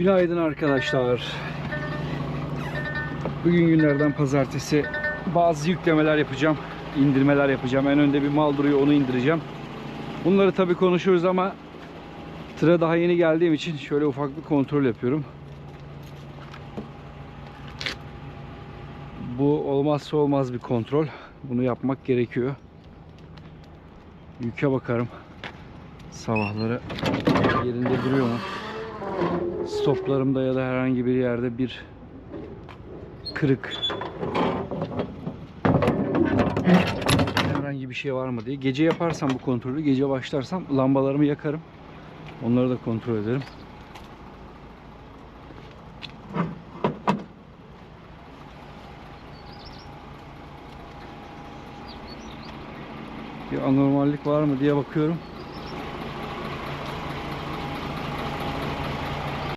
Günaydın arkadaşlar. Bugün günlerden pazartesi bazı yüklemeler yapacağım. indirmeler yapacağım. En önde bir mal duruyor onu indireceğim. Bunları tabii konuşuyoruz ama tıra daha yeni geldiğim için şöyle ufak bir kontrol yapıyorum. Bu olmazsa olmaz bir kontrol. Bunu yapmak gerekiyor. Yüke bakarım. Sabahları yerinde duruyor? Stoplarımda ya da herhangi bir yerde bir kırık herhangi bir şey var mı diye. Gece yaparsam bu kontrolü, gece başlarsam lambalarımı yakarım. Onları da kontrol ederim. Bir anormallik var mı diye bakıyorum.